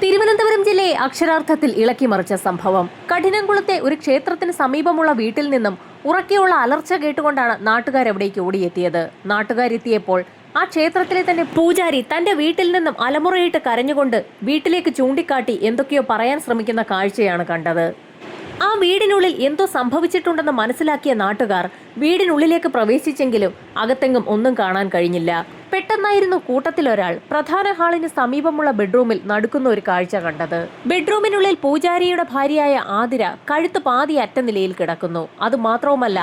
തിരുവനന്തപുരം ജില്ലയെ അക്ഷരാർത്ഥത്തിൽ ഇളക്കിമറിച്ച സംഭവം. കഠിനംകുളത്തെ ഒരു ക്ഷേത്രത്തിന് സമീപമുള്ള വീട്ടിൽ നിന്നും ഉറക്കെയുള്ള അലർച്ച കേട്ടുകൊണ്ടാണ് നാട്ടുകാരവിടേക്ക് ഓടിയെത്തിയത്. നാട്ടുകാരെത്തിയപ്പോൾ ആ ക്ഷേത്രത്തിലെ തന്നെ പൂജാരി തന്റെ വീട്ടിൽ നിന്നും അലമുറയിട്ട് കരഞ്ഞുകൊണ്ട് വീട്ടിലേക്ക് ചൂണ്ടിക്കാട്ടി എന്തൊക്കെയോ പറയാൻ ശ്രമിക്കുന്ന കാഴ്ചയാണ് കണ്ടത്. ആ വീടിനുള്ളിൽ എന്തോ സംഭവിച്ചിട്ടുണ്ടെന്ന് മനസ്സിലാക്കിയ നാട്ടുകാർ വീടിനുള്ളിലേക്ക് പ്രവേശിച്ചെങ്കിലും അകത്തെങ്ങും ഒന്നും കാണാൻ കഴിഞ്ഞില്ല. പെട്ടെന്നായിരുന്നു കൂട്ടത്തിലൊരാൾ പ്രധാന ഹാളിന് സമീപമുള്ള ബെഡ്റൂമിൽ നടക്കുന്ന ഒരു കാഴ്ച കണ്ടത്. ബെഡ്റൂമിനുള്ളിൽ പൂജാരിയുടെ ഭാര്യയായ ആതിര കഴുത്ത് പാതി അറ്റ നിലയിൽ കിടക്കുന്നു. അത് മാത്രവുമല്ല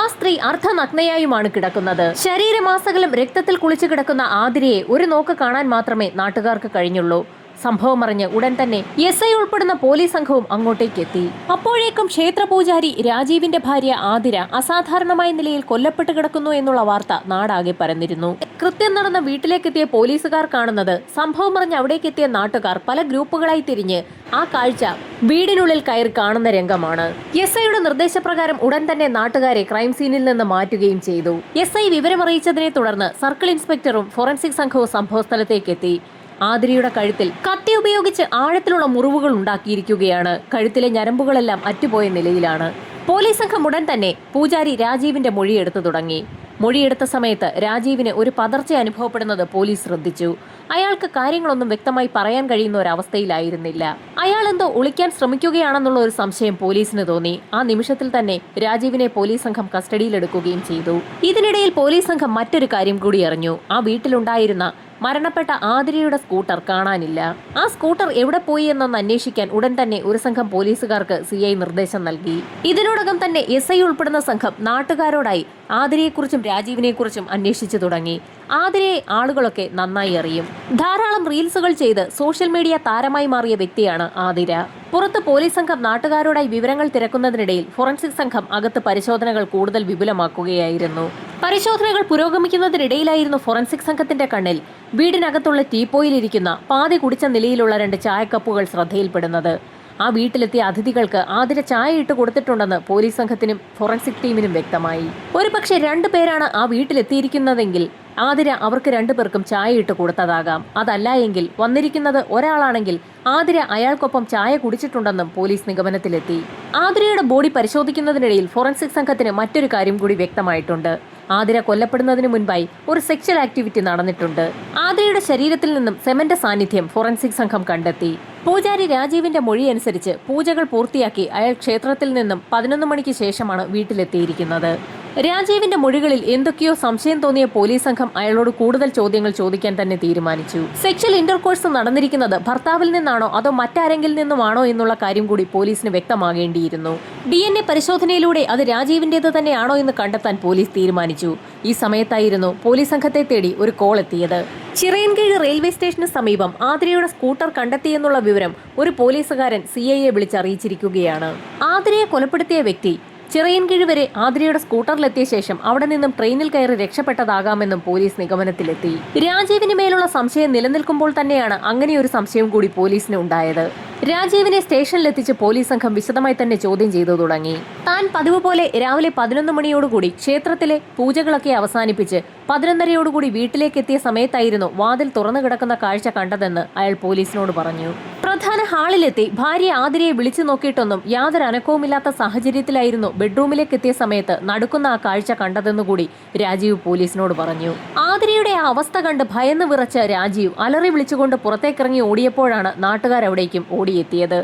ആ സ്ത്രീ അർദ്ധനഗ്നയായുമാണ് കിടക്കുന്നത്. ശരീരമാസകലം രക്തത്തിൽ കുളിച്ചു കിടക്കുന്ന ആതിരയെ ഒരു നോക്ക് കാണാൻ മാത്രമേ നാട്ടുകാർക്ക് കഴിഞ്ഞുള്ളൂ. സംഭവം അറിഞ്ഞ് ഉടൻ തന്നെ എസ് ഐ ഉൾപ്പെടുന്ന പോലീസ് സംഘവും അങ്ങോട്ടേക്ക് എത്തി അപ്പോഴേക്കും ക്ഷേത്രപൂജാരി രാജീവിന്റെ ഭാര്യ ആതിര അസാധാരണമായ നിലയിൽ കൊല്ലപ്പെട്ട് കിടക്കുന്നു എന്നുള്ള വാർത്ത നാടാകെ പരന്നിരുന്നു. കൃത്യം നടന്ന വീട്ടിലേക്കെത്തിയ പോലീസുകാർ കാണുന്നത് സംഭവം അറിഞ്ഞ് അവിടേക്കെത്തിയ നാട്ടുകാർ പല ഗ്രൂപ്പുകളായി തിരിഞ്ഞ് ആ കാഴ്ച വീടിനുള്ളിൽ കയറി കാണുന്ന രംഗമാണ്. എസ് ഐയുടെ നിർദ്ദേശപ്രകാരം ഉടൻ തന്നെ നാട്ടുകാരെ ക്രൈം സീനിൽ നിന്ന് മാറ്റുകയും ചെയ്തു. എസ് ഐ വിവരമറിയിച്ചതിനെ തുടർന്ന് സർക്കിൾ ഇൻസ്പെക്ടറും ഫോറൻസിക് സംഘവും സംഭവസ്ഥലത്തേക്ക് എത്തി ആതിരയുടെ കഴുത്തിൽ കത്തി ഉപയോഗിച്ച് ആഴത്തിലുള്ള മുറിവുകൾ ഉണ്ടാക്കിയിരിക്കുകയാണ്. കഴുത്തിലെ ഞരമ്പുകളെല്ലാം അറ്റുപോയ നിലയിലാണ്. പോലീസ് സംഘം ഉടൻ തന്നെ പൂജാരി രാജീവിന്റെ മൊഴിയെടുത്തു തുടങ്ങി. മൊഴിയെടുത്ത സമയത്ത് രാജീവിന് ഒരു പതർച്ച അനുഭവപ്പെടുന്നത് പോലീസ് ശ്രദ്ധിച്ചു. അയാൾക്ക് കാര്യങ്ങളൊന്നും വ്യക്തമായി പറയാൻ കഴിയുന്ന ഒരു അവസ്ഥയിലായിരുന്നില്ല അയാൾ എന്തോ ഒളിക്കാൻ ശ്രമിക്കുകയാണെന്നുള്ള ഒരു സംശയം പോലീസിന് തോന്നി. ആ നിമിഷത്തിൽ തന്നെ രാജീവിനെ പോലീസ് സംഘം കസ്റ്റഡിയിലെടുക്കുകയും ചെയ്തു. ഇതിനിടയിൽ പോലീസ് സംഘം മറ്റൊരു കാര്യം കൂടി അറിഞ്ഞു. ആ വീട്ടിലുണ്ടായിരുന്ന മരണപ്പെട്ട ആതിരയുടെ സ്കൂട്ടർ കാണാനില്ല. ആ സ്കൂട്ടർ എവിടെ പോയി എന്നൊന്ന് അന്വേഷിക്കാൻ ഉടൻ തന്നെ ഒരു സംഘം പോലീസുകാർക്ക് സി ഐ നിർദ്ദേശം നൽകി. ഇതിനോടകം തന്നെ എസ് ഐ ഉൾപ്പെടുന്ന സംഘം നാട്ടുകാരോടായി ആതിരയെക്കുറിച്ചും രാജീവിനെക്കുറിച്ചും അന്വേഷിച്ചു തുടങ്ങി. ആതിരയെ ആളുകളൊക്കെ നന്നായി അറിയും. ധാരാളം റീൽസുകൾ ചെയ്ത് സോഷ്യൽ മീഡിയ താരമായി മാറിയ വ്യക്തിയാണ് ആതിര. പുറത്ത് പോലീസ് സംഘം നാട്ടുകാരോടായി വിവരങ്ങൾ തിരക്കുന്നതിനിടയിൽ ഫോറൻസിക് സംഘം അകത്ത് പരിശോധനകൾ കൂടുതൽ വിപുലമാക്കുകയായിരുന്നു. പരിശോധനകൾ പുരോഗമിക്കുന്നതിനിടയിലായിരുന്നു ഫോറൻസിക് സംഘത്തിന്റെ കണ്ണിൽ വീടിനകത്തുള്ള ടീപ്പോയിലിരിക്കുന്ന പാതി കുടിച്ച നിലയിലുള്ള രണ്ട് ചായക്കപ്പുകൾ ശ്രദ്ധയിൽപ്പെടുന്നത്. ആ വീട്ടിലെത്തിയ അതിഥികൾക്ക് ആതിര ചായ ഇട്ട് കൊടുത്തിട്ടുണ്ടെന്ന് പോലീസ് സംഘത്തിനും ഫോറൻസിക് ടീമിനും വ്യക്തമായി. ഒരുപക്ഷെ രണ്ടു പേരാണ് ആ വീട്ടിലെത്തിയിരിക്കുന്നതെങ്കിൽ ആതിര അവർക്ക് രണ്ടുപേർക്കും ചായ ഇട്ട് കൊടുത്തതാകാം. അതല്ല എങ്കിൽ വന്നിരിക്കുന്നത് ഒരാളാണെങ്കിൽ ആതിര അയാൾക്കൊപ്പം ചായ കുടിച്ചിട്ടുണ്ടെന്നും പോലീസ് നിഗമനത്തിലെത്തി. ആതിരയുടെ ബോഡി പരിശോധിക്കുന്നതിനിടയിൽ ഫോറൻസിക് സംഘത്തിന് മറ്റൊരു കാര്യം കൂടി വ്യക്തമായിട്ടുണ്ട്. ആതിര കൊല്ലപ്പെടുന്നതിന് മുൻപായി ഒരു സെക്ഷൽ ആക്ടിവിറ്റി നടന്നിട്ടുണ്ട്. ആതിരയുടെ ശരീരത്തിൽ നിന്നും സെമന്റെ സാന്നിധ്യം ഫോറൻസിക് സംഘം കണ്ടെത്തി. പൂജാരി രാജീവിന്റെ മൊഴി അനുസരിച്ച് പൂജകൾ പൂർത്തിയാക്കി അയാൾ ക്ഷേത്രത്തിൽ നിന്നും പതിനൊന്ന് മണിക്ക് ശേഷമാണ് വീട്ടിലെത്തിയിരിക്കുന്നത്. രാജീവിന്റെ മൊഴികളിൽ എന്തൊക്കെയോ സംശയം തോന്നിയ പോലീസ് സംഘം അയാളോട് കൂടുതൽ ചോദ്യങ്ങൾ ചോദിക്കാൻ തന്നെ തീരുമാനിച്ചു. സെക്ഷൽ ഇന്റർകോഴ്സ് നടന്നിരിക്കുന്നത് ഭർത്താവിൽ നിന്നാണോ അതോ മറ്റാരെങ്കിലും നിന്നുമാണോ എന്നുള്ള കാര്യം കൂടി പോലീസിന് വ്യക്തമാകേണ്ടിയിരുന്നു. ഡി എൻ എ പരിശോധനയിലൂടെ അത് രാജീവിന്റേത് തന്നെയാണോ എന്ന് കണ്ടെത്താൻ പോലീസ് തീരുമാനിച്ചു. ഈ സമയത്തായിരുന്നു പോലീസ് സംഘത്തെ തേടി ഒരു കോൾ എത്തിയത്. ചിറയൻകീഴ് റെയിൽവേ സ്റ്റേഷന് സമീപം ആതിരയുടെ സ്കൂട്ടർ കണ്ടെത്തിയെന്നുള്ള വിവരം ഒരു പോലീസുകാരൻ സി ഐ എ വിളിച്ചറിയിച്ചിരിക്കുകയാണ്. ആതിരയെ കൊലപ്പെടുത്തിയ വ്യക്തി ചിറയൻകീഴ് വരെ ആതിരയുടെ സ്കൂട്ടറിലെത്തിയ ശേഷം അവിടെ നിന്നും ട്രെയിനിൽ കയറി രക്ഷപ്പെട്ടതാകാമെന്നും പോലീസ് നിഗമനത്തിലെത്തി. രാജീവിന് മേലുള്ള സംശയം നിലനിൽക്കുമ്പോൾ തന്നെയാണ് അങ്ങനെയൊരു സംശയം കൂടി പോലീസിന് ഉണ്ടായത്. രാജീവിനെ സ്റ്റേഷനിലെത്തിച്ച് പോലീസ് സംഘം വിശദമായി തന്നെ ചോദ്യം ചെയ്തു തുടങ്ങി. താൻ പതിവ് പോലെ രാവിലെ പതിനൊന്ന് മണിയോടുകൂടി ക്ഷേത്രത്തിലെ പൂജകളൊക്കെ അവസാനിപ്പിച്ച് പതിനൊന്നരയോടുകൂടി വീട്ടിലേക്ക് എത്തിയ സമയത്തായിരുന്നു വാതിൽ തുറന്നു കിടക്കുന്ന കാഴ്ച കണ്ടതെന്ന് അയാൾ പോലീസിനോട് പറഞ്ഞു. പ്രധാന ഹാളിലെത്തി. ഭാര്യ ആതിരയെ വിളിച്ചു നോക്കിയിട്ടൊന്നും യാതൊരു അനക്കവുമില്ലാത്ത സാഹചര്യത്തിലായിരുന്നു ബെഡ്റൂമിലേക്ക് എത്തിയ സമയത്ത് നടക്കുന്ന ആ കാഴ്ച കണ്ടതെന്നുകൂടി രാജീവ് പോലീസിനോട് പറഞ്ഞു. ആതിരയുടെ ആ അവസ്ഥ കണ്ട് ഭയന്ന് വിറച്ച രാജീവ് അലറി വിളിച്ചുകൊണ്ട് പുറത്തേക്കിറങ്ങി ഓടിയപ്പോഴാണ് നാട്ടുകാരവിടേക്കും ഓടിയെത്തിയത്.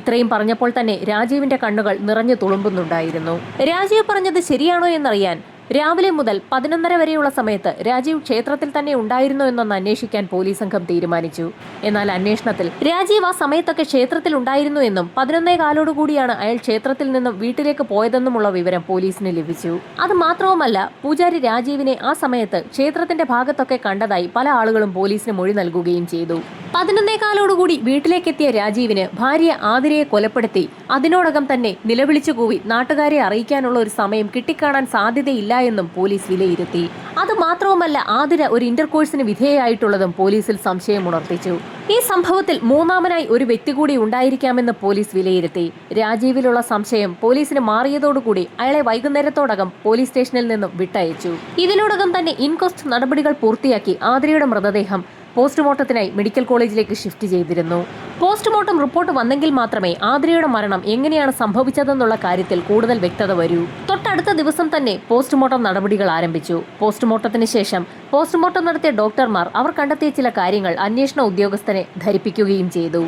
ഇത്രയും പറഞ്ഞപ്പോൾ തന്നെ രാജീവിന്റെ കണ്ണുകൾ നിറഞ്ഞു തുളുമ്പുന്നുണ്ടായിരുന്നു. രാജീവ് പറഞ്ഞത് ശരിയാണോ എന്നറിയാൻ രാവിലെ മുതൽ പതിനൊന്നര വരെയുള്ള സമയത്ത് രാജീവ് ക്ഷേത്രത്തിൽ തന്നെ ഉണ്ടായിരുന്നു എന്നൊന്ന് അന്വേഷിക്കാൻ പോലീസ് സംഘം തീരുമാനിച്ചു. എന്നാൽ അന്വേഷണത്തിൽ രാജീവ് ആ സമയത്തൊക്കെ ക്ഷേത്രത്തിൽ ഉണ്ടായിരുന്നു എന്നും പതിനൊന്നേ കാലോടുകൂടിയാണ് അയാൾ ക്ഷേത്രത്തിൽ നിന്നും വീട്ടിലേക്ക് പോയതെന്നുമുള്ള വിവരം പോലീസിന് ലഭിച്ചു. അത് മാത്രവുമല്ല പൂജാരി രാജീവിനെ ആ സമയത്ത് ക്ഷേത്രത്തിന്റെ ഭാഗത്തൊക്കെ കണ്ടതായി പല ആളുകളും പോലീസിന് മൊഴി നൽകുകയും ചെയ്തു. പതിനൊന്നേ കാലോടുകൂടി വീട്ടിലേക്കെത്തിയ രാജീവിന് ഭാര്യ ആതിരയെ കൊലപ്പെടുത്തി അതിനോടകം തന്നെ നിലവിളിച്ചു കൂവി നാട്ടുകാരെ അറിയിക്കാനുള്ള ഒരു സമയം കിട്ടിക്കാണാൻ സാധ്യതയില്ല എന്നും പോലീസ് വിലയിരുത്തി. അത് മാത്രവുമല്ല ആതിര ഒരു ഇന്റർകോഴ്സിന് വിധേയായിട്ടുള്ളതും പോലീസിൽ സംശയം ഉണർത്തിച്ചു. ഈ സംഭവത്തിൽ മൂന്നാമനായി ഒരു വ്യക്തി കൂടി ഉണ്ടായിരിക്കാമെന്ന് പോലീസ് വിലയിരുത്തി. രാജീവിലുള്ള സംശയം പോലീസിന് മാറിയതോടുകൂടി അയാളെ വൈകുന്നേരത്തോടകം പോലീസ് സ്റ്റേഷനിൽ നിന്നും വിട്ടയച്ചു. ഇതിനോടകം തന്നെ ഇൻകോസ്റ്റ് നടപടികൾ പൂർത്തിയാക്കി ആതിരയുടെ മൃതദേഹം പോസ്റ്റ്മോർട്ടത്തിനായി മെഡിക്കൽ കോളേജിലേക്ക് ഷിഫ്റ്റ് ചെയ്തിരുന്നു. പോസ്റ്റ്മോർട്ടം റിപ്പോർട്ട് വന്നെങ്കിൽ മാത്രമേ ആതിരയുടെ മരണം എങ്ങനെയാണ് സംഭവിച്ചതെന്നുള്ള കാര്യത്തിൽ കൂടുതൽ വ്യക്തത വരൂ. തൊട്ടടുത്ത ദിവസം തന്നെ പോസ്റ്റ്മോർട്ടം നടപടികൾ ആരംഭിച്ചു. പോസ്റ്റ്മോർട്ടത്തിന് ശേഷം പോസ്റ്റ്മോർട്ടം നടത്തിയ ഡോക്ടർമാർ അവർ കണ്ടെത്തിയ ചില കാര്യങ്ങൾ അന്വേഷണ ഉദ്യോഗസ്ഥനെ ധരിപ്പിക്കുകയും ചെയ്തു.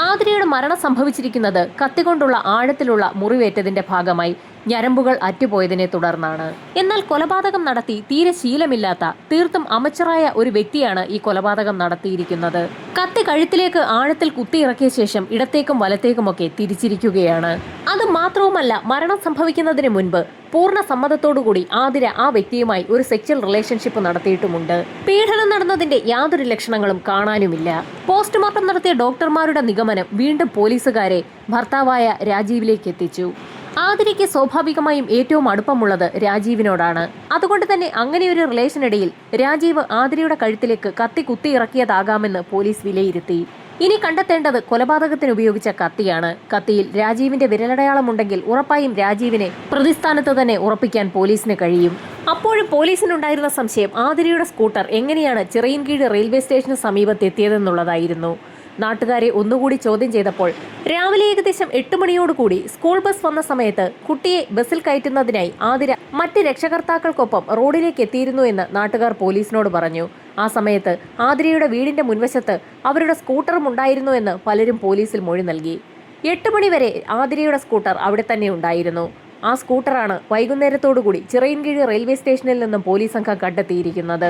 ആതിരയുടെ മരണം സംഭവിച്ചിരിക്കുന്നത് കത്തികൊണ്ടുള്ള ആഴത്തിലുള്ള മുറിവേറ്റതിന്റെ ഭാഗമായി ഞരമ്പുകൾ അറ്റുപോയതിനെ തുടർന്നാണ്. എന്നാൽ കൊലപാതകം നടത്തി തീരെ ശീലമില്ലാത്ത തീർത്തും അമച്ചറായ ഒരു വ്യക്തിയാണ് ഈ കൊലപാതകം നടത്തിയിരിക്കുന്നത്. കത്തി കഴുത്തിലേക്ക് ആഴത്തിൽ കുത്തിയിറക്കിയ ശേഷം ഇടത്തേക്കും വലത്തേക്കുമൊക്കെ തിരിച്ചിരിക്കുകയാണ്. അത് മാത്രവുമല്ല മരണം സംഭവിക്കുന്നതിന് മുൻപ് പൂർണ സമ്മതത്തോടുകൂടി ആതിര ആ വ്യക്തിയുമായി ഒരു സെക്ച്വൽ റിലേഷൻഷിപ്പ് നടത്തിയിട്ടുമുണ്ട്. പീഡനം നടന്നതിന്റെ യാതൊരു ലക്ഷണങ്ങളും കാണാനുമില്ല. പോസ്റ്റ്മോർട്ടം നടത്തിയ ഡോക്ടർമാരുടെ നിഗമനം വീണ്ടും പോലീസുകാരെ ഭർത്താവായ രാജീവിലേക്ക് എത്തിച്ചു. ആതിരയ്ക്ക് സ്വാഭാവികമായും ഏറ്റവും അടുപ്പമുള്ളത് രാജീവിനോടാണ്. അതുകൊണ്ട് തന്നെ അങ്ങനെയൊരു റിലേഷനിടയിൽ രാജീവ് ആതിരയുടെ കഴുത്തിലേക്ക് കത്തി കുത്തിയിറക്കിയതാകാമെന്ന് പോലീസ് വിലയിരുത്തി. ഇനി കണ്ടെത്തേണ്ടത് കൊലപാതകത്തിന് ഉപയോഗിച്ച കത്തിയാണ്. കത്തിയിൽ രാജീവിന്റെ വിരലടയാളമുണ്ടെങ്കിൽ ഉറപ്പായും രാജീവിനെ പ്രതിസ്ഥാനത്ത് തന്നെ ഉറപ്പിക്കാൻ പോലീസിന് കഴിയും. അപ്പോഴും പോലീസിനുണ്ടായിരുന്ന സംശയം ആതിരയുടെ സ്കൂട്ടർ എങ്ങനെയാണ് ചിറയിൻകീഴ് റെയിൽവേ സ്റ്റേഷന് സമീപത്തെത്തിയതെന്നുള്ളതായിരുന്നു. നാട്ടുകാരെ ഒന്നുകൂടി ചോദ്യം ചെയ്തപ്പോൾ രാവിലെ ഏകദേശം എട്ട് മണിയോടുകൂടി സ്കൂൾ ബസ് വന്ന സമയത്ത് കുട്ടിയെ ബസ്സിൽ കയറ്റുന്നതിനായി ആതിര മറ്റ് രക്ഷകർത്താക്കൾക്കൊപ്പം റോഡിലേക്ക് എത്തിയിരുന്നു എന്ന് നാട്ടുകാർ പോലീസിനോട് പറഞ്ഞു. ആ സമയത്ത് ആതിരയുടെ വീടിന്റെ മുൻവശത്ത് അവരുടെ സ്കൂട്ടറും ഉണ്ടായിരുന്നു എന്ന് പലരും പോലീസിൽ മൊഴി നൽകി. എട്ട് മണിവരെ ആതിരയുടെ സ്കൂട്ടർ അവിടെ തന്നെ ഉണ്ടായിരുന്നു. ആ സ്കൂട്ടറാണ് വൈകുന്നേരത്തോടുകൂടി ചിറയൻകീഴ് റെയിൽവേ സ്റ്റേഷനിൽ നിന്നും പോലീസ് സംഘം കണ്ടെത്തിയിരിക്കുന്നത്.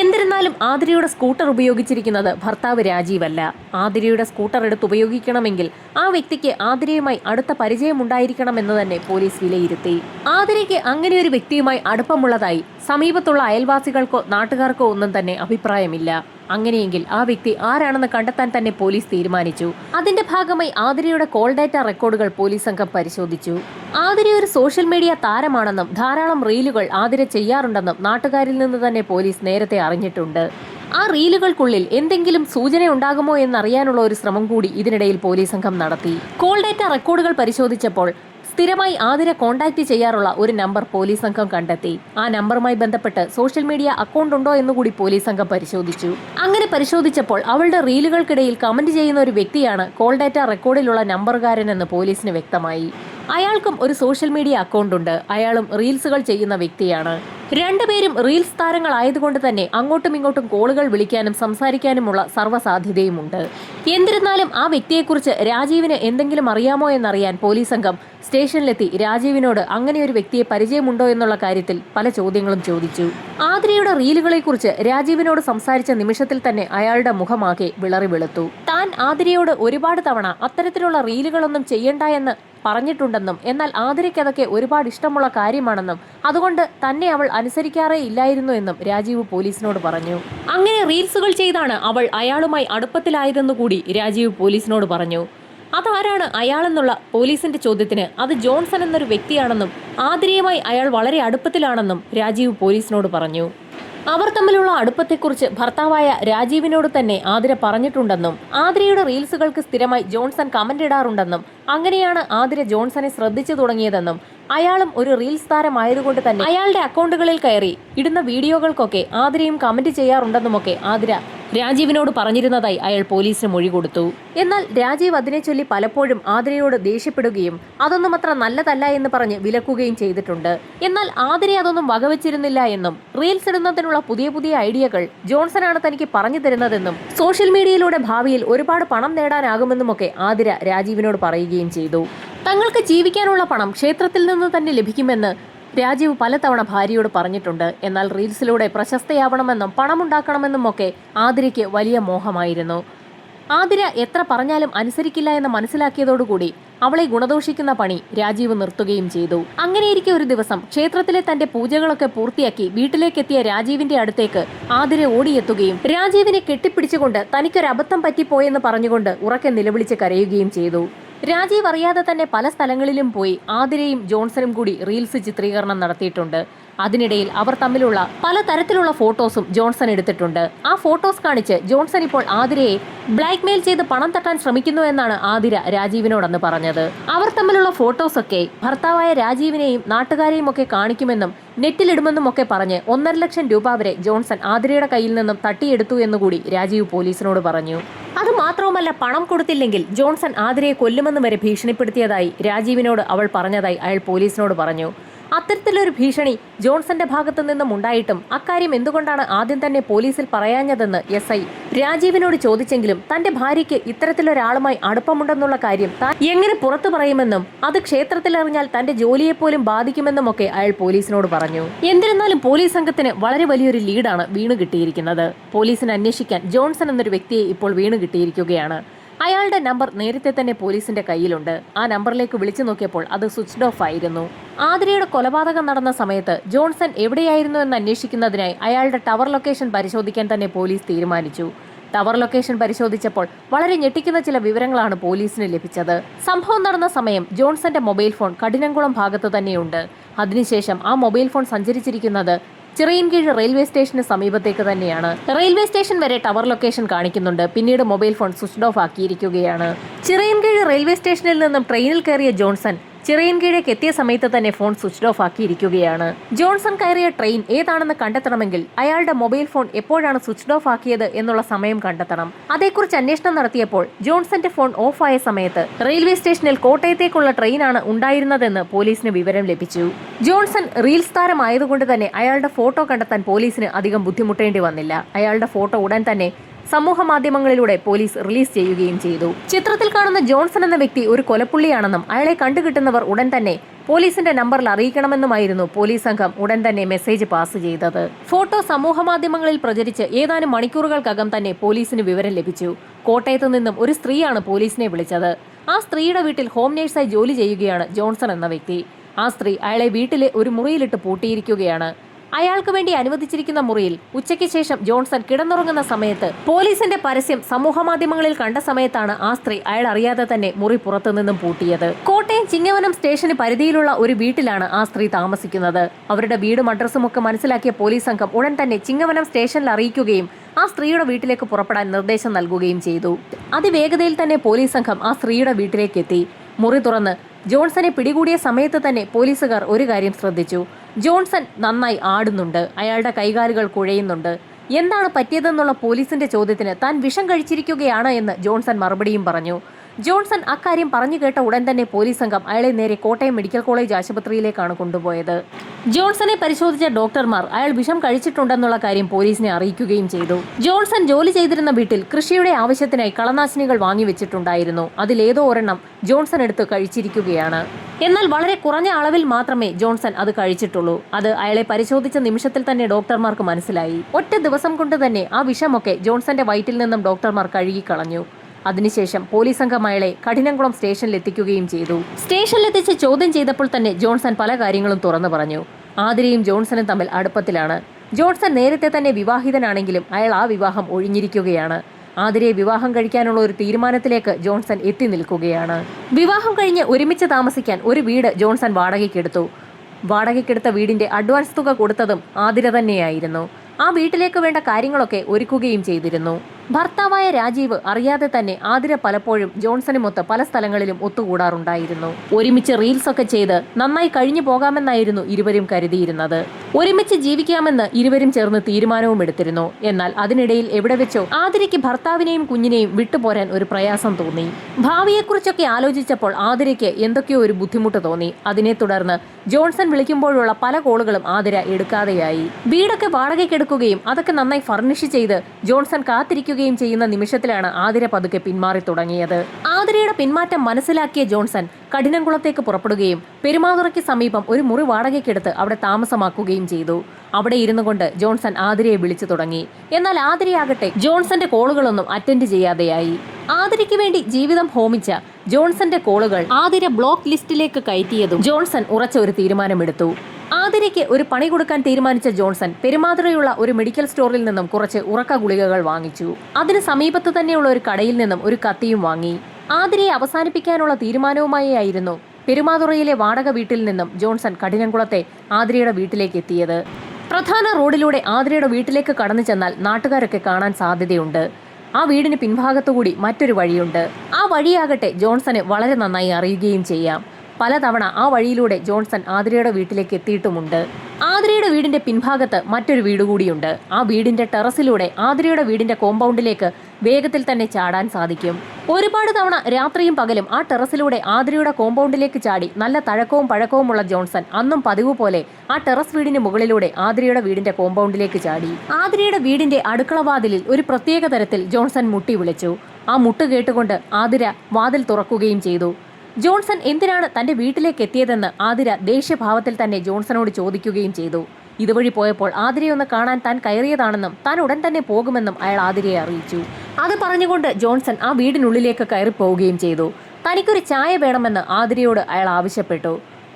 എന്നിരുന്നാലും ആതിരയുടെ സ്കൂട്ടർ ഉപയോഗിച്ചിരിക്കുന്നത് ഭർത്താവ് രാജീവല്ല. ആതിരയുടെ സ്കൂട്ടർ എടുത്ത് ഉപയോഗിക്കണമെങ്കിൽ ആ വ്യക്തിക്ക് ആതിരയുമായി അടുത്ത പരിചയമുണ്ടായിരിക്കണമെന്ന് തന്നെ പോലീസ് വിലയിരുത്തി. ആതിരയ്ക്ക് അങ്ങനെ ഒരു വ്യക്തിയുമായി അടുപ്പമുള്ളതായി സമീപത്തുള്ള അയൽവാസികൾക്കോ നാട്ടുകാർക്കോ ഒന്നും തന്നെ അഭിപ്രായമില്ല. അങ്ങനെയെങ്കിൽ ആ വ്യക്തി ആരാണെന്ന് കണ്ടെത്താൻ തന്നെ പോലീസ് തീരുമാനിച്ചു. അതിന്റെ ഭാഗമായി ആതിരയുടെ കോൾ ഡാറ്റ റെക്കോർഡുകൾ പോലീസ് സംഘം പരിശോധിച്ചു. ആതിര ഒരു സോഷ്യൽ മീഡിയ താരമാണെന്നും ധാരാളം റീലുകൾ ആതിര ചെയ്യാറുണ്ടെന്നും നാട്ടുകാരിൽ നിന്ന് തന്നെ പോലീസ് നേരത്തെ അറിഞ്ഞിട്ടുണ്ട്. ആ റീലുകൾക്കുള്ളിൽ എന്തെങ്കിലും സൂചന ഉണ്ടാകുമോ എന്നറിയാനുള്ള ഒരു ശ്രമം കൂടി ഇതിനിടയിൽ പോലീസ് സംഘം നടത്തി. കോൾ ഡാറ്റ റെക്കോർഡുകൾ പരിശോധിച്ചപ്പോൾ സ്ഥിരമായി ആതിര കോണ്ടാക്ട് ചെയ്യാറുള്ള ഒരു നമ്പർ പോലീസ് സംഘം കണ്ടെത്തി. ആ നമ്പറുമായി ബന്ധപ്പെട്ട് സോഷ്യൽ മീഡിയ അക്കൗണ്ട് ഉണ്ടോ എന്ന് കൂടി പോലീസ് സംഘം പരിശോധിച്ചു. അങ്ങനെ പരിശോധിച്ചപ്പോൾ അവളുടെ റീലുകൾക്കിടയിൽ കമന്റ് ചെയ്യുന്ന ഒരു വ്യക്തിയാണ് കോൾ ഡാറ്റ റെക്കോർഡിലുള്ള നമ്പറുകാരൻ എന്ന് പോലീസിന് വ്യക്തമായി. അയാൾക്കും ഒരു സോഷ്യൽ മീഡിയ അക്കൗണ്ട് ഉണ്ട് അയാളും റീൽസുകൾ ചെയ്യുന്ന വ്യക്തിയാണ്. രണ്ടുപേരും റീൽസ് താരങ്ങളായതുകൊണ്ട് തന്നെ അങ്ങോട്ടും ഇങ്ങോട്ടും കോളുകൾ വിളിക്കാനും സംസാരിക്കാനുമുള്ള സർവസാധ്യതയുമുണ്ട്. എന്നിരുന്നാലും ആ വ്യക്തിയെക്കുറിച്ച് രാജീവിന് എന്തെങ്കിലും അറിയാമോ എന്നറിയാൻ പോലീസ് സംഘം സ്റ്റേഷനിലെത്തി രാജീവിനോട് അങ്ങനെ ഒരു വ്യക്തിയെ പരിചയമുണ്ടോ എന്നുള്ള കാര്യത്തിൽ പല ചോദ്യങ്ങളും ചോദിച്ചു. ആതിരയുടെ റീലുകളെക്കുറിച്ച് രാജീവിനോട് സംസാരിച്ച നിമിഷത്തിൽ തന്നെ അയാളുടെ മുഖമാകെ വിളറി വെളുത്തു. താൻ ആതിരയോട് ഒരുപാട് തവണ അത്തരത്തിലുള്ള റീലുകളൊന്നും ചെയ്യണ്ട എന്ന് പറഞ്ഞിട്ടുണ്ടെന്നും എന്നാൽ ആതിരയ്ക്ക് അതൊക്കെ ഒരുപാട് ഇഷ്ടമുള്ള കാര്യമാണെന്നും അതുകൊണ്ട് തന്നെ അവൾ അനുസരിക്കാറേ ഇല്ലായിരുന്നു എന്നും രാജീവ് പോലീസിനോട് പറഞ്ഞു. അങ്ങനെ റീൽസുകൾ ചെയ്താണ് അവൾ അയാളുമായി അടുപ്പത്തിലായതെന്നു കൂടി രാജീവ് പോലീസിനോട് പറഞ്ഞു. അതാരാണ് അയാളെന്നുള്ള പോലീസിന്റെ ചോദ്യത്തിന് അത് ജോൺസൺ എന്നൊരു വ്യക്തിയാണെന്നും ആതിരയുമായി അയാൾ വളരെ അടുപ്പത്തിലാണെന്നും രാജീവ് പോലീസിനോട് പറഞ്ഞു. അവർ തമ്മിലുള്ള അടുപ്പത്തെക്കുറിച്ച് ഭർത്താവായ രാജീവിനോട് തന്നെ ആതിര പറഞ്ഞിട്ടുണ്ടെന്നും ആതിരയുടെ റീൽസുകൾക്ക് സ്ഥിരമായി ജോൺസൺ കമന്റ് ഇടാറുണ്ടെന്നും അങ്ങനെയാണ് ആതിര ജോൺസനെ ശ്രദ്ധിച്ചു തുടങ്ങിയതെന്നും അയാളും ഒരു റീൽസ് താരമായതുകൊണ്ട് തന്നെ അയാളുടെ അക്കൗണ്ടുകളിൽ കയറി ഇടുന്ന വീഡിയോകൾക്കൊക്കെ ആതിരയും കമന്റ് ചെയ്യാറുണ്ടെന്നുമൊക്കെ ആതിര രാജീവിനോട് പറഞ്ഞിരുന്നതായി അയാൾ പോലീസിന് മൊഴി കൊടുത്തു. എന്നാൽ രാജീവ് അതിനെ ചൊല്ലി പലപ്പോഴും ആതിരയോട് ദേഷ്യപ്പെടുകയും അതൊന്നും അത്ര നല്ലതല്ല എന്ന് പറഞ്ഞ് വിലക്കുകയും ചെയ്തിട്ടുണ്ട്. എന്നാൽ ആതിര അതൊന്നും വകവെച്ചിരുന്നില്ല എന്നും റീൽസ് ഇടുന്നതിനുള്ള പുതിയ പുതിയ ഐഡിയകൾ ജോൺസണാണ് തനിക്ക് പറഞ്ഞു തരുന്നതെന്നും സോഷ്യൽ മീഡിയയിലൂടെ ഭാവിയിൽ ഒരുപാട് പണം നേടാനാകുമെന്നുമൊക്കെ ആതിര രാജീവിനോട് പറയുകയും ചെയ്തു. തങ്ങൾക്ക് ജീവിക്കാനുള്ള പണം ക്ഷേത്രത്തിൽ നിന്ന് തന്നെ ലഭിക്കുമെന്ന് രാജീവ് പലതവണ ഭാര്യയോട് പറഞ്ഞിട്ടുണ്ട്. എന്നാൽ റീൽസിലൂടെ പ്രശസ്തയാവണമെന്നും പണമുണ്ടാക്കണമെന്നും ഒക്കെ ആതിരയ്ക്ക് വലിയ മോഹമായിരുന്നു. ആതിര എത്ര പറഞ്ഞാലും അനുസരിക്കില്ല എന്ന് മനസ്സിലാക്കിയതോടുകൂടി അവളെ ഗുണദോഷിക്കുന്ന പണി രാജീവ് നിർത്തുകയും ചെയ്തു. അങ്ങനെയിരിക്കെ ഒരു ദിവസം ക്ഷേത്രത്തിലെ തന്റെ പൂജകളൊക്കെ പൂർത്തിയാക്കി വീട്ടിലേക്കെത്തിയ രാജീവിന്റെ അടുത്തേക്ക് ആതിര ഓടിയെത്തുകയും രാജീവിനെ കെട്ടിപ്പിടിച്ചുകൊണ്ട് തനിക്കൊരബദ്ധം പറ്റിപ്പോയെന്ന് പറഞ്ഞുകൊണ്ട് ഉറക്കെ നിലവിളിച്ച് കരയുകയും ചെയ്തു. രാജീവ് അറിയാതെ തന്നെ പല സ്ഥലങ്ങളിലും പോയി ആതിരയും ജോൺസണും കൂടി റീൽസ് ചിത്രീകരണം നടത്തിയിട്ടുണ്ട്. അതിനിടയിൽ അവർ തമ്മിലുള്ള പല തരത്തിലുള്ള ഫോട്ടോസും ജോൺസൺ എടുത്തിട്ടുണ്ട്. ആ ഫോട്ടോസ് കാണിച്ച് ജോൺസൺ ഇപ്പോൾ ആതിരയെ ബ്ലാക്ക്മെയിൽ ചെയ്ത് പണം തട്ടാൻ ശ്രമിക്കുന്നു എന്നാണ് ആതിര രാജീവിനോടന്ന് പറഞ്ഞത്. അവർ തമ്മിലുള്ള ഫോട്ടോസ് ഒക്കെ ഭർത്താവായ രാജീവിനെയും നാട്ടുകാരെയും ഒക്കെ കാണിക്കുമെന്നും നെറ്റിലിടുമെന്നും ഒക്കെ പറഞ്ഞ് ഒന്നര ലക്ഷം രൂപ വരെ ജോൺസൺ ആതിരയുടെ കയ്യിൽ നിന്നും തട്ടിയെടുത്തു എന്നുകൂടി രാജീവ് പോലീസിനോട് പറഞ്ഞു. അത് മാത്രവുമല്ല പണം കൊടുത്തില്ലെങ്കിൽ ജോൺസൺ ആതിരയെ കൊല്ലുമെന്ന് വരെ ഭീഷണിപ്പെടുത്തിയതായി രാജീവിനോട് അവൾ പറഞ്ഞതായി അയാൾ പോലീസിനോട് പറഞ്ഞു. അത്തരത്തിലൊരു ഭീഷണി ജോൺസന്റെ ഭാഗത്തു നിന്നും ഉണ്ടായിട്ടും അക്കാര്യം എന്തുകൊണ്ടാണ് ആദ്യം തന്നെ പോലീസിൽ പറയാഞ്ഞതെന്ന് എസ് ഐ രാജീവിനോട് ചോദിച്ചെങ്കിലും തന്റെ ഭാര്യയ്ക്ക് ഇത്തരത്തിലൊരാളുമായി അടുപ്പമുണ്ടെന്നുള്ള കാര്യം താൻ എങ്ങനെ പുറത്തു പറയുമെന്നും അത് ക്ഷേത്രത്തിലറിഞ്ഞാൽ തന്റെ ജോലിയെപ്പോലും ബാധിക്കുമെന്നുമൊക്കെ അയാൾ പോലീസിനോട് പറഞ്ഞു. എന്നിരുന്നാലും പോലീസ് സംഘത്തിന് വളരെ വലിയൊരു ലീഡാണ് വീണ് കിട്ടിയിരിക്കുന്നത്. പോലീസിന് അന്വേഷിക്കാൻ ജോൺസൺ എന്നൊരു വ്യക്തിയെ ഇപ്പോൾ വീണ് കിട്ടിയിരിക്കുകയാണ്. അയാളുടെ നമ്പർ നേരത്തെ തന്നെ പോലീസിന്റെ കയ്യിലുണ്ട്. ആ നമ്പറിലേക്ക് വിളിച്ചു നോക്കിയപ്പോൾ അത് സ്വിച്ച്ഡ് ഓഫ് ആയിരുന്നു. ആതിരയുടെ കൊലപാതകം നടന്ന സമയത്ത് ജോൺസൺ എവിടെയായിരുന്നു എന്ന് അന്വേഷിക്കുന്നതിനായി അയാളുടെ ടവർ ലൊക്കേഷൻ പരിശോധിക്കാൻ തന്നെ പോലീസ് തീരുമാനിച്ചു. ടവർ ലൊക്കേഷൻ പരിശോധിച്ചപ്പോൾ വളരെ ഞെട്ടിക്കുന്ന ചില വിവരങ്ങളാണ് പോലീസിന് ലഭിച്ചത്. സംഭവം നടന്ന സമയം ജോൺസന്റെ മൊബൈൽ ഫോൺ കഠിനംകുളം ഭാഗത്ത് തന്നെയുണ്ട്. അതിനുശേഷം ആ മൊബൈൽ ഫോൺ സഞ്ചരിച്ചിരിക്കുന്നത് ചിറയിൻകീഴ് റെയിൽവേ സ്റ്റേഷന് സമീപത്തേക്ക് തന്നെയാണ്. റെയിൽവേ സ്റ്റേഷൻ വരെ ടവർ ലൊക്കേഷൻ കാണിക്കുന്നുണ്ട്. പിന്നീട് മൊബൈൽ ഫോൺ സ്വിച്ച് ഓഫ് ആക്കിയിരിക്കുകയാണ്. ചിറയിൻകീഴ് റെയിൽവേ സ്റ്റേഷനിൽ നിന്നും ട്രെയിനിൽ കയറിയ ജോൺസൺ ചിറയിൻകീഴേക്ക് എത്തിയ സമയത്ത് തന്നെ ഫോൺ സ്വിച്ച് ഓഫ് ആക്കിയിരിക്കുകയാണ്. ജോൺസൺ കയറിയ ട്രെയിൻ ഏതാണെന്ന് കണ്ടെത്തണമെങ്കിൽ അയാളുടെ മൊബൈൽ ഫോൺ എപ്പോഴാണ് സ്വിച്ച് ഓഫ് ആക്കിയത് എന്നുള്ള സമയം കണ്ടെത്തണം. അതേക്കുറിച്ച് അന്വേഷണം നടത്തിയപ്പോൾ ജോൺസന്റെ ഫോൺ ഓഫായ സമയത്ത് റെയിൽവേ സ്റ്റേഷനിൽ കോട്ടയത്തേക്കുള്ള ട്രെയിനാണ് ഉണ്ടായിരുന്നതെന്ന് പോലീസിന് വിവരം ലഭിച്ചു. ജോൺസൺ റീൽസ് താരമായതുകൊണ്ട് തന്നെ അയാളുടെ ഫോട്ടോ കണ്ടെത്താൻ പോലീസിന് അധികം ബുദ്ധിമുട്ടേണ്ടി വന്നില്ല. അയാളുടെ ഫോട്ടോ ഉടൻ തന്നെ സമൂഹ മാധ്യമങ്ങളിലൂടെ പോലീസ് റിലീസ് ചെയ്യുകയും ചെയ്തു. ചിത്രത്തിൽ കാണുന്ന ജോൺസൺ എന്ന വ്യക്തി ഒരു കൊലപ്പുള്ളിയാണെന്നും അയാളെ കണ്ടുകിട്ടുന്നവർ ഉടൻ തന്നെ പോലീസിന്റെ നമ്പറിൽ അറിയിക്കണമെന്നുമായിരുന്നു പോലീസ് സംഘം ഉടൻ തന്നെ മെസ്സേജ് പാസ് ചെയ്തത്. ഫോട്ടോ സമൂഹ മാധ്യമങ്ങളിൽ പ്രചരിച്ച് ഏതാനും മണിക്കൂറുകൾക്കകം തന്നെ പോലീസിന് വിവരം ലഭിച്ചു. കോട്ടയത്തു നിന്നും ഒരു സ്ത്രീയാണ് പോലീസിനെ വിളിച്ചത്. ആ സ്ത്രീയുടെ വീട്ടിൽ ഹോം നേഴ്സായി ജോലി ചെയ്യുകയാണ് ജോൺസൺ എന്ന വ്യക്തി. ആ സ്ത്രീ അയാളെ വീട്ടിലെ ഒരു മുറിയിലിട്ട് പൂട്ടിയിരിക്കുകയാണ്. അയാൾക്ക് വേണ്ടി അനുവദിച്ചിരിക്കുന്ന മുറിയിൽ ഉച്ചയ്ക്ക് ശേഷം ജോൺസൺ കിടന്നുറങ്ങുന്ന സമയത്ത് പോലീസിന്റെ പരസ്യം സമൂഹമാധ്യമങ്ങളിൽ കണ്ട സമയത്താണ് ആ സ്ത്രീ അയാൾ അറിയാതെ തന്നെ മുറി പുറത്തുനിന്നും പൂട്ടിയത്. കോട്ടയം ചിങ്ങവനം സ്റ്റേഷന് പരിധിയിലുള്ള ഒരു വീട്ടിലാണ് ആ സ്ത്രീ താമസിക്കുന്നത്. അവരുടെ വീടും അഡ്രസ്സും ഒക്കെ മനസ്സിലാക്കിയ പോലീസ് സംഘം ഉടൻ തന്നെ ചിങ്ങവനം സ്റ്റേഷനിൽ അറിയിക്കുകയും ആ സ്ത്രീയുടെ വീട്ടിലേക്ക് പുറപ്പെടാൻ നിർദ്ദേശം നൽകുകയും ചെയ്തു. അതിവേഗതയിൽ തന്നെ പോലീസ് സംഘം ആ സ്ത്രീയുടെ വീട്ടിലേക്ക് എത്തി മുറി തുറന്ന് ജോൺസനെ പിടികൂടിയ സമയത്ത് തന്നെ പോലീസുകാർ ഒരു കാര്യം ശ്രദ്ധിച്ചു. ജോൺസൺ നന്നായി ആടുന്നുണ്ട്. അയാളുടെ കൈകാലുകൾ കുഴയുന്നുണ്ട്. എന്താണ് പറ്റിയതെന്നുള്ള പോലീസിന്റെ ചോദ്യത്തിന് താൻ വിഷം കഴിച്ചിരിക്കുകയാണ് എന്ന് ജോൺസൺ മറുപടിയും പറഞ്ഞു. ജോൺസൺ അക്കാര്യം പറഞ്ഞു കേട്ട ഉടൻ തന്നെ പോലീസ് സംഘം അയാളെ നേരെ കോട്ടയം മെഡിക്കൽ കോളേജ് ആശുപത്രിയിലേക്കാണ് കൊണ്ടുപോയത്. ജോൺസനെ പരിശോധിച്ച ഡോക്ടർമാർ അയാൾ വിഷം കഴിച്ചിട്ടുണ്ടെന്നുള്ള കാര്യം പോലീസിനെ അറിയിക്കുകയും ചെയ്തു. ജോൺസൺ ജോലി ചെയ്തിരുന്ന വീട്ടിൽ കൃഷിയുടെ ആവശ്യത്തിനായി കളനാശിനികൾ വാങ്ങിവെച്ചിട്ടുണ്ടായിരുന്നു അതിലേതോ ഒരെണ്ണം ജോൺസൺ എടുത്ത് കഴിച്ചിരിക്കുകയാണ്. എന്നാൽ വളരെ കുറഞ്ഞ അളവിൽ മാത്രമേ ജോൺസൺ അത് കഴിച്ചിട്ടുള്ളൂ. അത് അയാളെ പരിശോധിച്ച നിമിഷത്തിൽ തന്നെ ഡോക്ടർമാർക്ക് മനസ്സിലായി. ഒറ്റ ദിവസം കൊണ്ട് തന്നെ ആ വിഷമൊക്കെ ജോൺസന്റെ വയറ്റിൽ നിന്നും ഡോക്ടർമാർ കഴുകിക്കളഞ്ഞു. അതിനുശേഷം പോലീസ് സംഘം അയാളെ കഠിനംകുളം സ്റ്റേഷനിൽ എത്തിക്കുകയും ചെയ്തു. സ്റ്റേഷനിലെത്തിച്ച് ചോദ്യം ചെയ്തപ്പോൾ തന്നെ ജോൺസൺ പല കാര്യങ്ങളും തുറന്നു പറഞ്ഞു. ആതിരയും ജോൺസണും തമ്മിൽ അടുപ്പത്തിലാണ്. ജോൺസൺ നേരത്തെ തന്നെ വിവാഹിതനാണെങ്കിലും അയാൾ ആ വിവാഹം ഒഴിഞ്ഞിരിക്കുകയാണ്. ആതിരയെ വിവാഹം കഴിക്കാനുള്ള ഒരു തീരുമാനത്തിലേക്ക് ജോൺസൺ എത്തി നിൽക്കുകയാണ്. വിവാഹം കഴിഞ്ഞ് ഒരുമിച്ച് താമസിക്കാൻ ഒരു വീട് ജോൺസൺ വാടകയ്ക്കെടുത്തു. വാടകയ്ക്കെടുത്ത വീടിന്റെ അഡ്വാൻസ് തുക കൊടുത്തതും ആതിര തന്നെയായിരുന്നു. ആ വീട്ടിലേക്ക് വേണ്ട കാര്യങ്ങളൊക്കെ ഒരുക്കുകയും ചെയ്തിരുന്നു. ഭർത്താവായ രാജീവ് അറിയാതെ തന്നെ ആതിര പലപ്പോഴും ജോൺസണുമൊത്ത് പല സ്ഥലങ്ങളിലും ഒത്തുകൂടാറുണ്ടായിരുന്നു. ഒരുമിച്ച് റീൽസ് ഒക്കെ ചെയ്ത് നന്നായി കഴിഞ്ഞു പോകാമെന്നായിരുന്നു ഇരുവരും കരുതിയിരുന്നത്. ഒരുമിച്ച് ജീവിക്കാമെന്ന് ഇരുവരും ചേർന്ന് തീരുമാനവും എടുത്തിരുന്നു. എന്നാൽ അതിനിടയിൽ എവിടെ വെച്ചോ ആതിരയ്ക്ക് ഭർത്താവിനെയും കുഞ്ഞിനെയും വിട്ടുപോരാൻ ഒരു പ്രയാസം തോന്നി. ഭാവിയെക്കുറിച്ചൊക്കെ ആലോചിച്ചപ്പോൾ ആതിരയ്ക്ക് എന്തൊക്കെയോ ഒരു ബുദ്ധിമുട്ട് തോന്നി. അതിനെ തുടർന്ന് ജോൺസൺ വിളിക്കുമ്പോഴുള്ള പല കോളുകളും ആതിര എടുക്കാതെയായി. വീടൊക്കെ വാടകയ്ക്കെടുക്കുകയും അതൊക്കെ നന്നായി ഫർണിഷ് ചെയ്ത് ജോൺസൺ കാത്തിരിക്കുകയും ചെയ്യുന്ന നിമിഷത്തിലാണ് ആതിര പതുക്കെ പിന്മാറി തുടങ്ങിയത്. ആതിരയുടെ പിന്മാറ്റം മനസ്സിലാക്കിയ ജോൺസൺ കഠിനംകുളത്തേക്ക് പുറപ്പെടുകയും പെരുമാതുറയ്ക്ക് സമീപം ഒരു മുറി വാടകയ്ക്കെടുത്ത് അവിടെ താമസമാക്കുകയും ചെയ്തു. അവിടെ ഇരുന്നു കൊണ്ട് ജോൺസൺ ആതിരയെ വിളിച്ചു തുടങ്ങി. എന്നാൽ ആതിരയാകട്ടെ ജോൺസന്റെ കോളുകളൊന്നും അറ്റൻഡ് ചെയ്യാതെയായി. ആതിരയ്ക്ക് വേണ്ടി ജീവിതം ഹോമിച്ച ജോൺസന്റെ കോളുകൾ ആതിര ബ്ലോക്ക് ലിസ്റ്റിലേക്ക് കയറ്റിയതും ജോൺസൺ ഉറച്ച ഒരു തീരുമാനമെടുത്തു. ആതിരയ്ക്ക് ഒരു പണി കൊടുക്കാൻ തീരുമാനിച്ച ജോൺസൺ പെരുമാതിരയുള്ള ഒരു മെഡിക്കൽ സ്റ്റോറിൽ നിന്നും കുറച്ച് ഉറക്ക ഗുളികകൾ വാങ്ങിച്ചു. അതിന് സമീപത്ത് തന്നെയുള്ള ഒരു കടയിൽ നിന്നും ഒരു കത്തിയും വാങ്ങി. ആതിരയെ അവസാനിപ്പിക്കാനുള്ള തീരുമാനവുമായി ആയിരുന്നു പെരുമാതുറയിലെ വാടക വീട്ടിൽ നിന്നും ജോൺസൺ കഠിനംകുളത്തെ ആതിരയുടെ വീട്ടിലേക്ക് എത്തിയത്. പ്രധാന റോഡിലൂടെ ആതിരയുടെ വീട്ടിലേക്ക് കടന്നു ചെന്നാൽ നാട്ടുകാരൊക്കെ കാണാൻ സാധ്യതയുണ്ട്. ആ വീടിന് പിൻഭാഗത്തുകൂടി മറ്റൊരു വഴിയുണ്ട്. ആ വഴിയാകട്ടെ ജോൺസന് വളരെ നന്നായി അറിയുകയും ചെയ്യാം. പലതവണ ആ വഴിയിലൂടെ ജോൺസൺ ആതിരയുടെ വീട്ടിലേക്ക് എത്തിയിട്ടുമുണ്ട്. ആതിരയുടെ വീടിന്റെ പിൻഭാഗത്ത് മറ്റൊരു വീട് കൂടിയുണ്ട്. ആ വീടിന്റെ ടെറസിലൂടെ ആതിരയുടെ വീടിന്റെ കോമ്പൗണ്ടിലേക്ക് വേഗത്തിൽ തന്നെ ചാടാൻ സാധിക്കും. ഒരുപാട് തവണ രാത്രിയും പകലും ആ ടെറസിലൂടെ ആതിരയുടെ കോമ്പൗണ്ടിലേക്ക് ചാടി നല്ല തഴക്കവും പഴക്കവുമുള്ള ജോൺസൺ അന്നും പതിവ് പോലെ ആ ടെറസ് വീടിന് മുകളിലൂടെ ആതിരയുടെ വീടിന്റെ കോമ്പൗണ്ടിലേക്ക് ചാടി. ആതിരയുടെ വീടിന്റെ അടുക്കളവാതിലിൽ ഒരു പ്രത്യേക തരത്തിൽ ജോൺസൺ മുട്ടി വിളിച്ചു. ആ മുട്ട് കേട്ടുകൊണ്ട് ആതിര വാതിൽ തുറക്കുകയും ചെയ്തു. ജോൺസൺ എന്തിനാണ് തന്റെ വീട്ടിലേക്ക് എത്തിയതെന്ന് ആതിര ദേഷ്യഭാവത്തിൽ തന്നെ ജോൺസണോട് ചോദിക്കുകയും ചെയ്തു. ഇതുവഴി പോയപ്പോൾ ആതിരയൊന്ന് കാണാൻ താൻ കയറിയതാണെന്നും താൻ ഉടൻ തന്നെ പോകുമെന്നും അയാൾ ആതിരയെ അറിയിച്ചു. അത് പറഞ്ഞുകൊണ്ട് ജോൺസൺ ആ വീടിനുള്ളിലേക്ക് കയറി പോവുകയും ചെയ്തു. തനിക്കൊരു ചായ വേണമെന്ന് ആതിരയോട് അയാൾ ആവശ്യപ്പെട്ടു.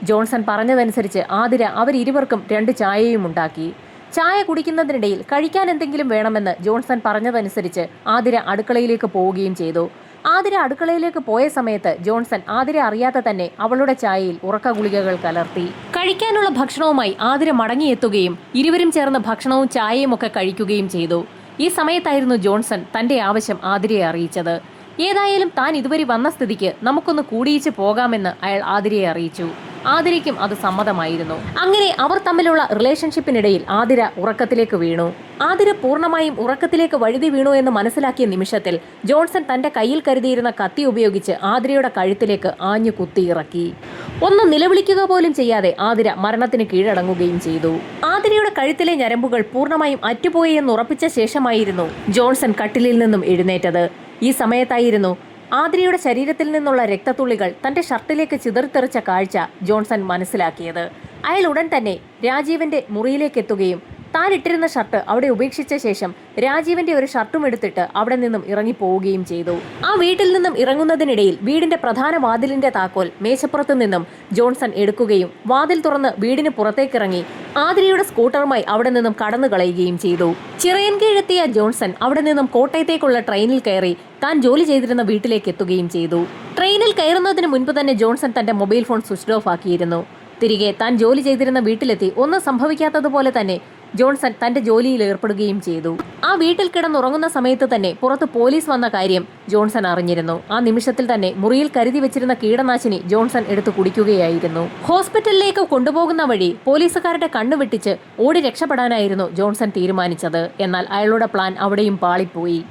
ജോൺസൺ പറഞ്ഞതനുസരിച്ച് ആതിര അവരിരുവർക്കും രണ്ട് ചായയും ഉണ്ടാക്കി. ചായ കുടിക്കുന്നതിനിടയിൽ കഴിക്കാൻ എന്തെങ്കിലും വേണമെന്ന് ജോൺസൺ പറഞ്ഞതനുസരിച്ച് ആതിര അടുക്കളയിലേക്ക് പോവുകയും ചെയ്തു. ആതിര അടുക്കളയിലേക്ക് പോയ സമയത്ത് ജോൺസൺ ആതിര അറിയാതെ തന്നെ അവളുടെ ചായയിൽ ഉറക്ക ഗുളികകൾ കലർത്തി. കഴിക്കാനുള്ള ഭക്ഷണവുമായി ആതിര മടങ്ങിയെത്തുകയും ഇരുവരും ചേർന്ന് ഭക്ഷണവും ചായയും ഒക്കെ കഴിക്കുകയും ചെയ്തു. ഈ സമയത്തായിരുന്നു ജോൺസൺ തന്റെ ആവശ്യം ആതിരയെ അറിയിച്ചത്. ഏതായാലും താൻ ഇതുവരെ വന്ന സ്ഥിതിക്ക് നമുക്കൊന്ന് കൂടിയിച്ച് പോകാമെന്ന് അയാൾ ആതിരയെ അറിയിച്ചു. ആതിരയ്ക്കും അത് സമ്മതമായിരുന്നു. അങ്ങനെ അവർ തമ്മിലുള്ള റിലേഷൻഷിപ്പിനിടയിൽ ആതിര ഉറക്കത്തിലേക്ക് വീണു. ആതിര പൂർണമായും ഉറക്കത്തിലേക്ക് വഴുതി വീണു എന്ന് മനസ്സിലാക്കിയ നിമിഷത്തിൽ ജോൺസൺ തന്റെ കയ്യിൽ കരുതിയിരുന്ന കത്തി ഉപയോഗിച്ച് ആതിരയുടെ കഴുത്തിലേക്ക് ആഞ്ഞു കുത്തിയിറക്കി ഒന്ന് നിലവിളിക്കുക പോലും ചെയ്യാതെ ആതിര മരണത്തിന് കീഴടങ്ങുകയും ചെയ്തു. ആതിരയുടെ കഴുത്തിലെ ഞരമ്പുകൾ പൂർണമായും അറ്റുപോയി എന്ന് ഉറപ്പിച്ച ശേഷമായിരുന്നു ജോൺസൺ കട്ടിലിൽ നിന്നും എഴുന്നേറ്റത്. ഈ സമയത്തായിരുന്നു ആതിരയുടെ ശരീരത്തിൽ നിന്നുള്ള രക്തത്തുള്ളികൾ തന്റെ ഷർട്ടിലേക്ക് ചിതറിത്തെറിച്ച കാഴ്ച ജോൺസൺ മനസ്സിലാക്കിയത്. അയാൾ ഉടൻ തന്നെ രാജീവിന്റെ മുറിയിലേക്ക് എത്തുകയും താൻ ഇട്ടിരുന്ന ഷർട്ട് അവിടെ ഉപേക്ഷിച്ച ശേഷം രാജീവന്റെ ഒരു ഷർട്ടും എടുത്തിട്ട് അവിടെ നിന്നും ഇറങ്ങി പോവുകയും ചെയ്തു. ആ വീട്ടിൽ നിന്നും ഇറങ്ങുന്നതിനിടയിൽ വീടിന്റെ പ്രധാന വാതിലിന്റെ താക്കോൽ മേശപ്പുറത്തു നിന്നും ജോൺസൺ എടുക്കുകയും വാതിൽ തുറന്ന് വീടിന് പുറത്തേക്കിറങ്ങി ആതിരയുടെ സ്കൂട്ടറുമായി അവിടെ നിന്നും കടന്നു കളയുകയും ചെയ്തു. ചിറയൻ കീഴെത്തിയ ജോൺസൺ അവിടെ നിന്നും കോട്ടയത്തേക്കുള്ള ട്രെയിനിൽ കയറി താൻ ജോലി ചെയ്തിരുന്ന വീട്ടിലേക്ക് എത്തുകയും ചെയ്തു. ട്രെയിനിൽ കയറുന്നതിന് മുൻപ് തന്നെ ജോൺസൺ തന്റെ മൊബൈൽ ഫോൺ സ്വിച്ച് ഓഫ് ആക്കിയിരുന്നു. തിരികെ താൻ ജോലി ചെയ്തിരുന്ന വീട്ടിലെത്തി ഒന്നും സംഭവിക്കാത്തതുപോലെ തന്നെ ജോൺസൺ തന്റെ ജോലിയിൽ ഏർപ്പെടുകയും ചെയ്തു. ആ വീട്ടിൽ കിടന്നുറങ്ങുന്ന സമയത്ത് തന്നെ പുറത്ത് പോലീസ് വന്ന കാര്യം ജോൺസൺ അറിഞ്ഞിരുന്നു. ആ നിമിഷത്തിൽ തന്നെ മുറിയിൽ കരുതി വെച്ചിരുന്ന കീടനാശിനി ജോൺസൺ എടുത്തു കുടിക്കുകയായിരുന്നു. ഹോസ്പിറ്റലിലേക്ക് കൊണ്ടുപോകുന്ന വഴി പോലീസുകാരുടെ കണ്ണുവെട്ടിച്ച് ഓടി രക്ഷപ്പെടാനായിരുന്നു ജോൺസൺ തീരുമാനിച്ചത്. എന്നാൽ അയാളുടെ പ്ലാൻ അവിടെയും പാളിപ്പോയി.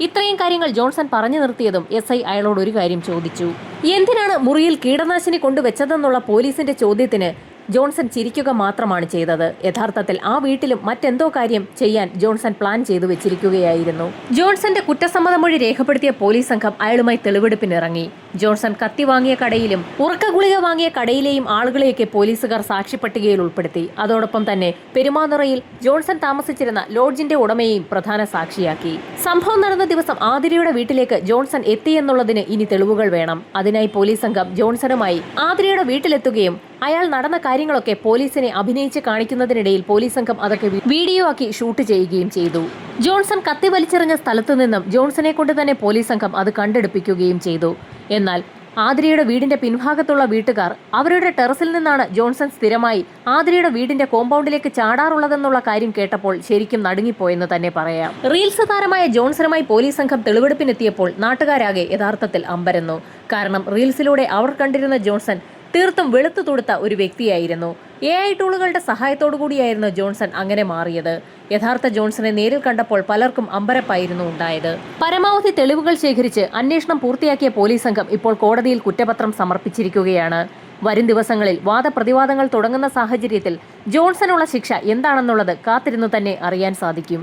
ഇത്രയും കാര്യങ്ങൾ ജോൺസൺ പറഞ്ഞു നിർത്തിയതും എസ് ഐ അയാളോട് ഒരു കാര്യം ചോദിച്ചു. എന്തിനാണ് മുറിയിൽ കീടനാശിനി കൊണ്ടുവച്ചതെന്നുള്ള പോലീസിന്റെ ചോദ്യത്തിന് ജോൺസൺ ചിരിക്കുക മാത്രമാണ് ചെയ്തത്. യഥാർത്ഥത്തിൽ ആ വീട്ടിലും മറ്റെന്തോ കാര്യം ചെയ്യാൻ ജോൺസൺ പ്ലാൻ ചെയ്തു വെച്ചിരിക്കുകയായിരുന്നു. ജോൺസന്റെ കുറ്റസമ്മതമൊഴി രേഖപ്പെടുത്തിയ പോലീസ് സംഘം അയാളുമായി തെളിവെടുപ്പിനിറങ്ങി. ജോൺസൺ കത്തി വാങ്ങിയ കടയിലും ഉറക്ക ഗുളിക വാങ്ങിയ കടയിലെയും ആളുകളെയൊക്കെ പോലീസുകാർ സാക്ഷിപ്പട്ടികയിൽ ഉൾപ്പെടുത്തി. അതോടൊപ്പം തന്നെ പെരുമാതുറയിൽ ജോൺസൺ താമസിച്ചിരുന്ന ലോഡ്ജിന്റെ ഉടമയെയും പ്രധാന സാക്ഷിയാക്കി. സംഭവം നടന്ന ദിവസം ആതിരയുടെ വീട്ടിലേക്ക് ജോൺസൺ എത്തിയെന്നുള്ളതിന് ഇനി തെളിവുകൾ വേണം. അതിനായി പോലീസ് സംഘം ജോൺസണുമായി ആതിരയുടെ വീട്ടിലെത്തുകയും അയാൾ നടന്ന കാര്യങ്ങളൊക്കെ പോലീസിനെ അഭിനയിച്ച് കാണിക്കുന്നതിനിടയിൽ പോലീസ് സംഘം അതൊക്കെ വീഡിയോ ആക്കി ഷൂട്ട് ചെയ്യുകയും ചെയ്തു. ജോൺസൺ കത്തി വലിച്ചെറിഞ്ഞ സ്ഥലത്തു നിന്നും ജോൺസനെ കൊണ്ട് തന്നെ പോലീസ് സംഘം അത് കണ്ടെടുപ്പിക്കുകയും ചെയ്തു. എന്നാൽ ആതിരയുടെ വീടിന്റെ പിൻഭാഗത്തുള്ള വീട്ടുകാർ അവരുടെ ടെറസിൽ നിന്നാണ് ജോൺസൺ സ്ഥിരമായി ആതിരയുടെ വീടിന്റെ കോമ്പൗണ്ടിലേക്ക് ചാടാറുള്ളതെന്നുള്ള കാര്യം കേട്ടപ്പോൾ ശരിക്കും നടുങ്ങിപ്പോയെന്ന് തന്നെ പറയാം. റീൽസ് താരമായ ജോൺസണുമായി പോലീസ് സംഘം തെളിവെടുപ്പിനെത്തിയപ്പോൾ നാട്ടുകാരാകെ യഥാർത്ഥത്തിൽ അമ്പരന്നു. കാരണം റീൽസിലൂടെ അവർ കണ്ടിരുന്ന ജോൺസൺ തീർത്തും വെളുത്തു തൊടുത്ത ഒരു വ്യക്തിയായിരുന്നു. എ ഐ ടൂളുകളുടെ സഹായത്തോടു കൂടിയായിരുന്നു ജോൺസൺ അങ്ങനെ മാറിയത്. യഥാർത്ഥ ജോൺസനെ നേരിൽ കണ്ടപ്പോൾ പലർക്കും അമ്പരപ്പായിരുന്നു ഉണ്ടായത്. പരമാവധി തെളിവുകൾ ശേഖരിച്ച് അന്വേഷണം പൂർത്തിയാക്കിയ പോലീസ് സംഘം ഇപ്പോൾ കോടതിയിൽ കുറ്റപത്രം സമർപ്പിച്ചിരിക്കുകയാണ്. വരും ദിവസങ്ങളിൽ വാദപ്രതിവാദങ്ങൾ തുടങ്ങുന്ന സാഹചര്യത്തിൽ ജോൺസനുള്ള ശിക്ഷ എന്താണെന്നുള്ളത് കാത്തിരുന്നു തന്നെ അറിയാൻ സാധിക്കും.